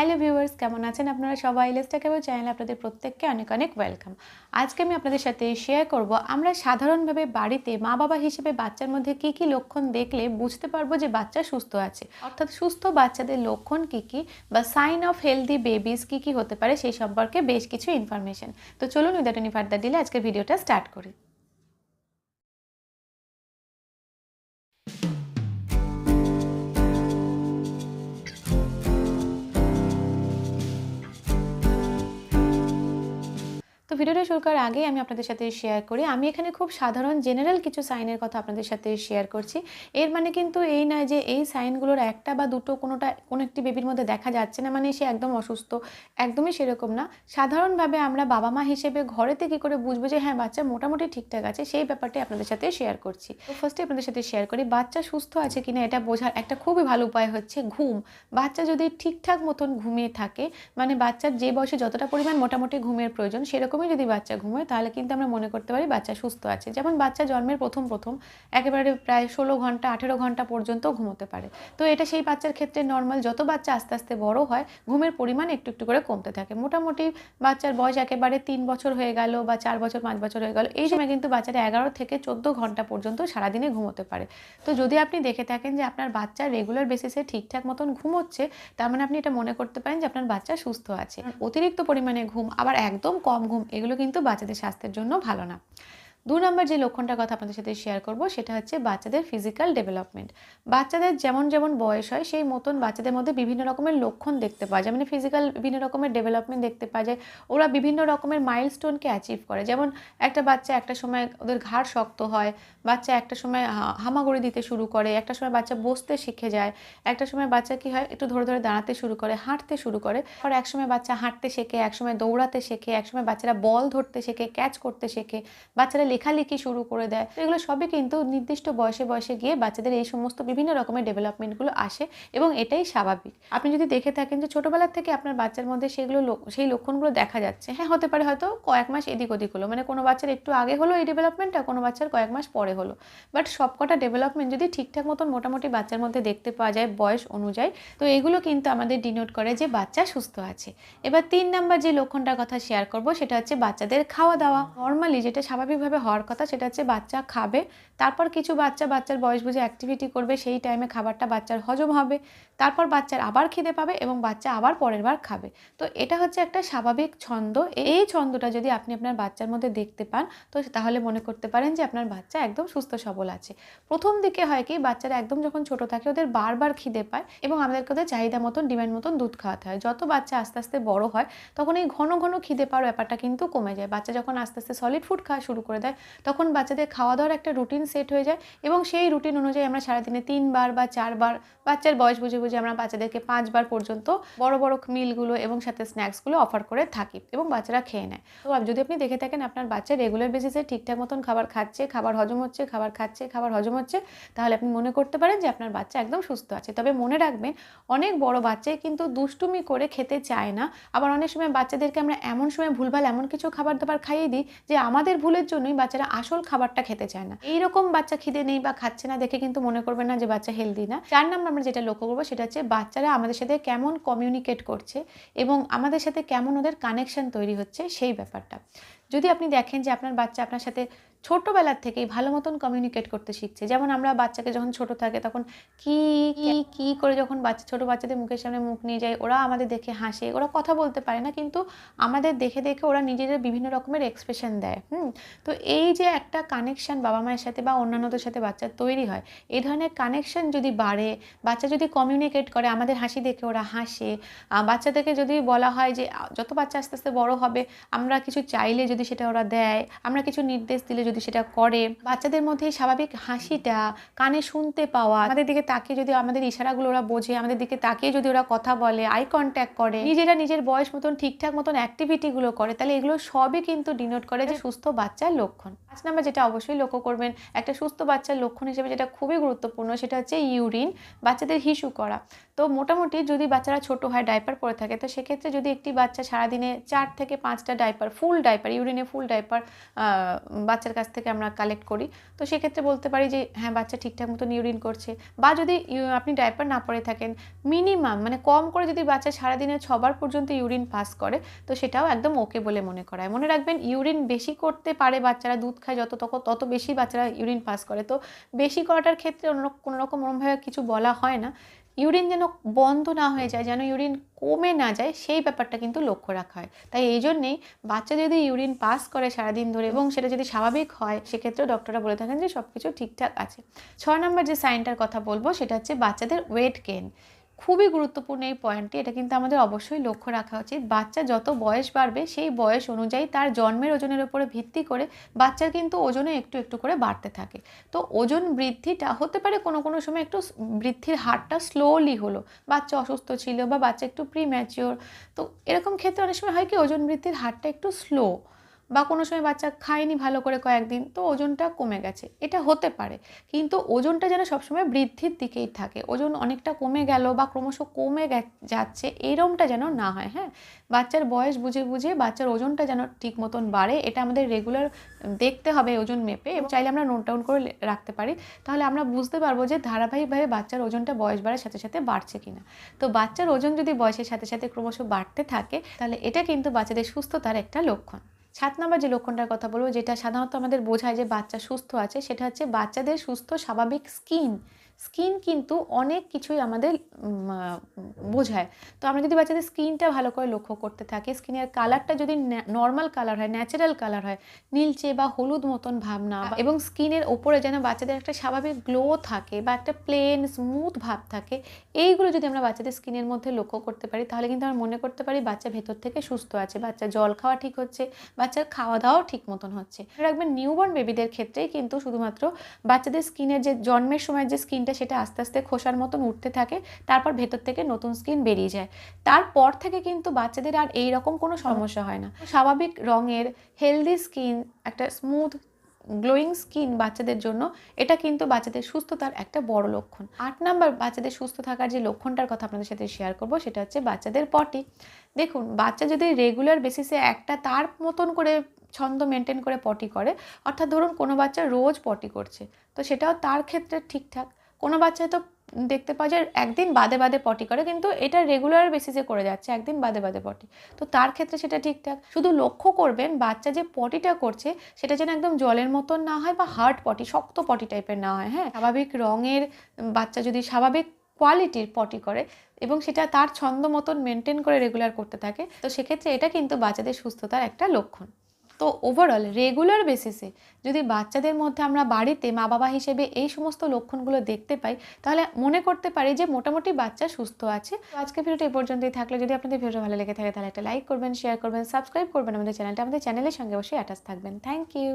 Hello viewers কেমন আছেন আপনারা সবাই? লেস্টা কেবল চ্যানেলে আপনাদের প্রত্যেককে অনেক অনেক ওয়েলকাম আজকে আমি আপনাদের সাথে শেয়ার করব, আমরা সাধারণভাবে বাড়িতে মা বাবা হিসেবে বাচ্চার মধ্যে কি কি লক্ষণ দেখলে বুঝতে পারব যে বাচ্চা সুস্থ আছে। অর্থাৎ সুস্থ বাচ্চাদের লক্ষণ কি কি বা সাইন অফ হেলদি বেবিস কি কি হতে পারে সেই সম্পর্কে বেশ কিছু ইনফরমেশন তো চলুন উইদাউট এনি ফার্দার দিলে আজকে ভিডিওটা স্টার্ট করি। তো ভিডিওটা শুরু করার আগেই আমি আপনাদের সাথে শেয়ার করি। আমি এখানে খুব সাধারণ জেনারেল কিছু সাইনের কথা আপনাদের সাথে শেয়ার করছি। এর মানে কিন্তু এই নয় যে এই সাইনগুলোর একটা বা দুটো কোনোটা, কোনো একটি বেবির মধ্যে দেখা যাচ্ছে না মানে সে একদম অসুস্থ, একদমই সেরকম না। সাধারণভাবে আমরা বাবা মা হিসেবে ঘরেতে কী করে বুঝব যে হ্যাঁ বাচ্চা মোটামুটি ঠিকঠাক আছে, সেই ব্যাপারটাই আপনাদের সাথে শেয়ার করছি। তো ফার্স্টে আপনাদের সাথে শেয়ার করি, বাচ্চা সুস্থ আছে কিনা এটা বোঝার একটা খুবই ভালো উপায় হচ্ছে ঘুম। বাচ্চা যদি ঠিকঠাক মতন ঘুমিয়ে থাকে মানে বাচ্চার যে বয়সে যতটা পরিমাণ মোটামুটি ঘুমের প্রয়োজন সেরকমই যদি বাচ্চা ঘুমোয়, তাহলে কিন্তু আমরা মনে করতে পারি বাচ্চা সুস্থ আছে। যেমন বাচ্চা জন্মের প্রথম প্রথম একেবারে প্রায় ষোলো ঘণ্টা, আঠেরো ঘণ্টা পর্যন্ত ঘুমোতে পারে। তো এটা সেই বাচ্চার ক্ষেত্রে নর্মাল যত বাচ্চা আস্তে আস্তে বড় হয়, ঘুমের পরিমাণ একটু একটু করে কমতে থাকে। মোটামুটি বাচ্চার বয়স একেবারে তিন বছর হয়ে গেল বা চার বছর, পাঁচ বছর হয়ে গেল, এই সময় কিন্তু বাচ্চারা এগারো থেকে চোদ্দ ঘণ্টা পর্যন্ত সারাদিনে ঘুমোতে পারে। তো যদি আপনি দেখে থাকেন যে আপনার বাচ্চা রেগুলার বেসিসে ঠিকঠাক মতন ঘুমোচ্ছে, তার মানে আপনি এটা মনে করতে পারেন যে আপনার বাচ্চা সুস্থ আছে। অতিরিক্ত পরিমাণে ঘুম, আবার একদম কম ঘুম এগুলো কিন্তু বাচ্চাদের স্বাস্থ্যের জন্য ভালো না। দু নম্বর যে লক্ষণটার কথা আপনাদের সাথে শেয়ার করব, সেটা হচ্ছে বাচ্চাদের ফিজিক্যাল ডেভেলপমেন্ট বাচ্চাদের যেমন যেমন বয়স হয়, সেই মতন বাচ্চাদের মধ্যে বিভিন্ন রকমের লক্ষণ দেখতে পাওয়া যায়। মানে ফিজিক্যাল বিভিন্ন রকমের ডেভেলপমেন্ট দেখতে পাওয়া যায়। ওরা বিভিন্ন রকমের মাইলস্টোনকে অ্যাচিভ করে। যেমন একটা বাচ্চা একটা সময় ওদের ঘাড় শক্ত হয়, বাচ্চা একটা সময় হামাগুড়ি দিতে শুরু করে, একটা সময় বাচ্চা বসতে শিখে যায়, একটা সময় বাচ্চা কি হয়, একটু ধরে ধরে দাঁড়াতে শুরু করে, হাঁটতে শুরু করে। আর এক সময় বাচ্চা হাঁটতে শেখে, এক সময় দৌড়াতে শেখে, এক সময় বাচ্চারা বল ধরতে শেখে ক্যাচ করতে শেখে, বাচ্চারা লেখালেখি শুরু করে দেয়। এগুলো সবই কিন্তু নির্দিষ্ট বয়সে বয়সে গিয়ে বাচ্চাদের এই সমস্ত বিভিন্ন রকমের ডেভেলপমেন্টগুলো আসে এবং এটাই স্বাভাবিক। আপনি যদি দেখে থাকেন যে ছোটোবেলার থেকে আপনার বাচ্চার মধ্যে সেগুলো সেই লক্ষণগুলো দেখা যাচ্ছে হ্যাঁ হতে পারে হয়তো কয়েক মাস এদিক ওদিক হলো। মানে কোনো বাচ্চার একটু আগে হলো এই ডেভেলপমেন্টটা কোনো বাচ্চার কয়েক মাস পরে হলো। বাট সবকটা ডেভেলপমেন্ট যদি ঠিকঠাক মতন মোটামুটি বাচ্চার মধ্যে দেখতে পাওয়া যায় বয়স অনুযায়ী, তো এগুলো কিন্তু আমাদের ডিনোট করে যে বাচ্চা সুস্থ আছে। এবার তিন নাম্বার যে লক্ষণটার কথা শেয়ার করব, সেটা হচ্ছে বাচ্চাদের খাওয়া দাওয়া। নর্মালি যেটা স্বাভাবিকভাবে হওয়ার কথা সেটা হচ্ছে বাচ্চা খাবে, তারপর কিছু বাচ্চা বাচ্চার বয়স বুঝে অ্যাক্টিভিটি করবে, সেই টাইমে খাবারটা বাচ্চার হজম হবে, তারপর বাচ্চার আবার খিদে পাবে এবং বাচ্চা আবার পরের বার খাবে। তো এটা হচ্ছে একটা স্বাভাবিক ছন্দ। এই ছন্দটা যদি আপনি আপনার বাচ্চার মধ্যে দেখতে পান, তো তাহলে মনে করতে পারেন যে আপনার বাচ্চা একদম সুস্থ সবল আছে। প্রথম দিকে হয় কি, বাচ্চারা একদম যখন ছোট থাকে ওদের বারবার খিদে পায় এবং আমাদেরকে ওদের চাহিদা মতন, ডিমান্ড মতন দুধ খাওয়াতে হয়। যত বাচ্চা আস্তে আস্তে বড় হয়, তখন এই ঘন ঘন খিদে পাওয়ার ব্যাপারটা কিন্তু কমে যায়। বাচ্চা যখন আস্তে আস্তে সলিড ফুড খাওয়া শুরু করে দেয় তখন বাচ্চাদের খাওয়া দাওয়ার একটা রুটিন সেট হয়ে যায় এবং সেই রুটিন অনুযায়ী আমরা সারাদিনে তিনবার বা চারবার, বাচ্চার বয়স বুঝে বুঝে আমরা বাচ্চাদেরকে পাঁচবার পর্যন্ত বড় বড় মিলগুলো এবং সাথে স্ন্যাক্সগুলো অফার করে থাকি এবং বাচ্চারা খেয়ে নেয়। তো যদি আপনি দেখে থাকেন আপনার বাচ্চা রেগুলার বেসিসে ঠিকঠাক মতন খাবার খাচ্ছে, খাবার হজম হচ্ছে, খাবার খাচ্ছে, খাবার হজম হচ্ছে, তাহলে আপনি মনে করতে পারেন যে আপনার বাচ্চা একদম সুস্থ আছে। তবে মনে রাখবেন, অনেক বড় বাচ্চাই কিন্তু দুষ্টুমি করে খেতে চায় না। আবার অনেক সময় বাচ্চাদেরকে আমরা এমন সময় ভুলভাল এমন কিছু খাবার দাবার খাইয়ে দিই যে আমাদের ভুলের জন্যই বাচ্চারা আসল খাবারটা খেতে চায় না। এইরকম বাচ্চা খিদে নেই বা খাচ্ছে না দেখে কিন্তু মনে করবে না যে বাচ্চা হেলদি না। চার নম্বর আমরা যেটা লক্ষ্য করব সেটা হচ্ছে বাচ্চারা আমাদের সাথে কেমন কমিউনিকেট করছে এবং আমাদের সাথে কেমন ওদের কানেকশন তৈরি হচ্ছে সেই ব্যাপারটা। যদি আপনি দেখেন যে আপনার বাচ্চা আপনার সাথে ছোট্টবেলার থেকেই ভালো মতন কমিউনিকেট করতে শিখছে। যেমন আমরা বাচ্চাকে যখন ছোট থাকে তখন কি কি কি করে যখন বাচ্চা ছোট বাচ্চাদের মুখের সামনে মুখ নিয়ে যায় ওরা আমাদের দেখে হাসে ওরা কথা বলতে পারে না কিন্তু আমাদের দেখে দেখে ওরা নিজেদের বিভিন্ন রকমের এক্সপ্রেশন দেয় হুম? তো এই যে একটা কানেকশন বাবা মায়ের সাথে বা অন্যান্যদের সাথে বাচ্চার তৈরি হয় এই ধরনের কানেকশন যদি বাড়ে বাচ্চা যদি কমিউনিকেট করে আমাদের হাসি দেখে ওরা হাসে বাচ্চাদেরকে যদি বলা হয় যে যত বাচ্চা আস্তে আস্তে বড় হবে আমরা কিছু চাইলে যদি সেটা ওরা দেয় আমরা কিছু নির্দেশ দিলে যদি সেটা করে। বাচ্চাদের মধ্যে স্বাভাবিক হাসিটা, কানে শুনতে পাওয়া, আমাদের দিকে তাকিয়ে যদি আমাদের ইশারাগুলো ওরা বোঝে, আমাদের দিকে তাকিয়ে যদি ওরা কথা বলে আই কন্ট্যাক্ট করে, নিজেরা নিজের বয়স মতন, ঠিকঠাক মতন অ্যাক্টিভিটিগুলো করে, তাহলে এগুলো সবই কিন্তু ডিনোট করে যে সুস্থ বাচ্চার লক্ষণ। পাঁচ নাম্বার যেটা অবশ্যই লক্ষ্য করবেন, একটা সুস্থ বাচ্চার লক্ষণ হিসেবে যেটা খুবই গুরুত্বপূর্ণ, সেটা হচ্ছে ইউরিন বাচ্চাদের হিসু করা। তো মোটামুটি যদি বাচ্চারা ছোট হয় ডাইপার পরে থাকে, তো সেক্ষেত্রে যদি একটি বাচ্চা সারাদিনে চার থেকে পাঁচটা ডাইপার ফুল ডাইপার ইউরিনে ফুল ডাইপার বাচ্চার কাছ থেকে আমরা কালেক্ট করি। তো সেক্ষেত্রে বলতে পারি যে হ্যাঁ বাচ্চা ঠিকঠাক মতন ইউরিন করছে বা যদি আপনি ডাইপার না পরে থাকেন মিনিমাম মানে কম করে যদি বাচ্চা সারাদিনে ছবার পর্যন্ত ইউরিন পাস করে, তো সেটাও একদম ওকে বলে মনে করা। হয় মনে রাখবেন ইউরিন বেশি করতে পারে বাচ্চারা, দুধ খায় যত তত তত বেশি বাচ্চারা ইউরিন পাস করে। তো বেশি করাটার ক্ষেত্রে অন্য, কোনো রকম ওরমভাবে কিছু বলা হয় না। ইউরিন যেন বন্ধ না হয়ে যায়, যেন ইউরিন কমে না যায়, সেই ব্যাপারটা কিন্তু লক্ষ্য রাখা হয়। তাই এই জন্যেই বাচ্চা যদি ইউরিন পাস করে সারাদিন ধরে এবং সেটা যদি স্বাভাবিক হয় সেক্ষেত্রেও ডক্টররা বলে থাকেন যে সব কিছু ঠিকঠাক আছে। ছ নম্বর যে সাইনটার কথা বলব, সেটা হচ্ছে বাচ্চাদের ওয়েট গেন খুবই গুরুত্বপূর্ণ এই পয়েন্টটি এটা কিন্তু আমাদের অবশ্যই লক্ষ্য রাখা উচিত। বাচ্চা যত বয়স বাড়বে, সেই বয়স অনুযায়ী তার জন্মের ওজনের উপরে ভিত্তি করে বাচ্চার কিন্তু ওজনে একটু একটু করে বাড়তে থাকে। তো ওজন বৃদ্ধিটা হতে পারে কোনো কোনো সময় একটু বৃদ্ধির হারটা স্লোলি হলো। বাচ্চা অসুস্থ ছিল বা বাচ্চা একটু প্রি ম্যাচিওর তো এরকম ক্ষেত্রে অনেক সময় হয় কি, ওজন বৃদ্ধির হারটা একটু স্লো বা কোনো সময় বাচ্চা খায়নি ভালো করে কয়েকদিন, তো ওজনটা কমে গেছে। এটা হতে পারে, কিন্তু ওজনটা যেন সবসময় বৃদ্ধির দিকেই থাকে। ওজন অনেকটা কমে গেল বা ক্রমশ কমে যাচ্ছে, এরমটা যেন না হয় হ্যাঁ? বাচ্চার বয়স বুঝে বুঝে বাচ্চার ওজনটা যেন ঠিক মতন বাড়ে, এটা আমাদের রেগুলার দেখতে হবে ওজন মেপে এবং চাইলে আমরা নোট ডাউন করে রাখতে পারি। তাহলে আমরা বুঝতে পারব যে ধারাবাহিকভাবে বাচ্চার ওজনটা বয়স বাড়ার সাথে সাথে বাড়ছে কিনা। তো বাচ্চার ওজন যদি বয়সের সাথে সাথে ক্রমশ বাড়তে থাকে, তাহলে এটা কিন্তু বাচ্চাদের সুস্থতার একটা লক্ষণ। সাত নম্বর যে লক্ষণটার কথা বলব, যেটা সাধারণত আমাদের বোঝায় যে বাচ্চা সুস্থ আছে, সেটা হচ্ছে বাচ্চাদের সুস্থ স্বাভাবিক স্কিন। স্কিন কিন্তু অনেক কিছুই আমাদের বোঝায়। তো আমরা যদি বাচ্চাদের স্কিনটা ভালো করে লক্ষ্য করতে থাকি, স্কিনের কালারটা যদি নর্মাল কালার হয়, ন্যাচারাল কালার হয়, নীলচে বা হলুদ মতন ভাবনা বা- এবং স্কিনের ওপরে যেন বাচ্চাদের একটা স্বাভাবিক গ্লো থাকে বা একটা প্লেন স্মুথ ভাব থাকে, এইগুলো যদি আমরা বাচ্চাদের স্কিনের মধ্যে লক্ষ্য করতে পারি, তাহলে কিন্তু আমরা মনে করতে পারি বাচ্চা ভেতর থেকে সুস্থ আছে, বাচ্চা জল খাওয়া ঠিক হচ্ছে, বাচ্চার খাওয়া দাওয়াও ঠিক মতন হচ্ছে। রাখবেন নিউবর্ন বেবিদের ক্ষেত্রেই কিন্তু শুধুমাত্র বাচ্চাদের স্কিনের যে, জন্মের সময় যে স্কিনটা সেটা আস্তে আস্তে খোসার মতন উঠতে থাকে, তারপর ভেতর থেকে নতুন স্কিন বেরিয়ে যায়। তারপর থেকে কিন্তু বাচ্চাদের আর এই রকম কোনো সমস্যা হয় না। স্বাভাবিক রঙের হেলদি স্কিন একটা স্মুথ গ্লোয়িং স্কিন বাচ্চাদের জন্য এটা কিন্তু বাচ্চাদের সুস্থতার একটা বড় লক্ষণ। আট নাম্বার বাচ্চাদের সুস্থ থাকার যে লক্ষণটার কথা আপনাদের সাথে শেয়ার করব, সেটা হচ্ছে বাচ্চাদের পটি দেখুন, বাচ্চা যদি রেগুলার বেসিসে একটা তার মতন করে ছন্দ মেনটেন করে পটি করে, অর্থাৎ ধরুন কোনো বাচ্চা রোজ পটি করছে, তো সেটাও তার ক্ষেত্রে ঠিকঠাক। কোনো বাচ্চা তো দেখতে পাওয়া যায় একদিন বাদে বাদে পটি করে, কিন্তু এটা রেগুলার বেসিসে করে যাচ্ছে, একদিন বাদে বাদে পটি। তো তার ক্ষেত্রে সেটা ঠিকঠাক শুধু লক্ষ্য করবেন বাচ্চা যে পটিটা করছে, সেটা যেন একদম জলের মতন না হয় বা হার্ড পটি, শক্ত পটি টাইপের না হয় হ্যাঁ? স্বাভাবিক রঙের বাচ্চা যদি স্বাভাবিক কোয়ালিটির পটি করে এবং সেটা তার ছন্দ মতন মেনটেন করে রেগুলার করতে থাকে, তো সেক্ষেত্রে এটা কিন্তু বাচ্চাদের সুস্থতার একটা লক্ষণ। তো ওভারঅল রেগুলার বেসিসে যদি বাচ্চাদের মধ্যে আমরা বাড়িতে মা বাবা হিসেবে এই সমস্ত লক্ষণগুলো দেখতে পাই, তাহলে মনে করতে পারি যে মোটামুটি বাচ্চা সুস্থ আছে। আজকে ভিডিওটি এ পর্যন্তই থাকলে। যদি আপনাদের ভিডিও ভালো লেগে থাকে, তাহলে একটা লাইক করবেন শেয়ার করবেন সাবস্ক্রাইব করবেন আমাদের চ্যানেলটা আমাদের চ্যানেলের সঙ্গে অবশ্যই অ্যাটাচ থাকবেন। Thank you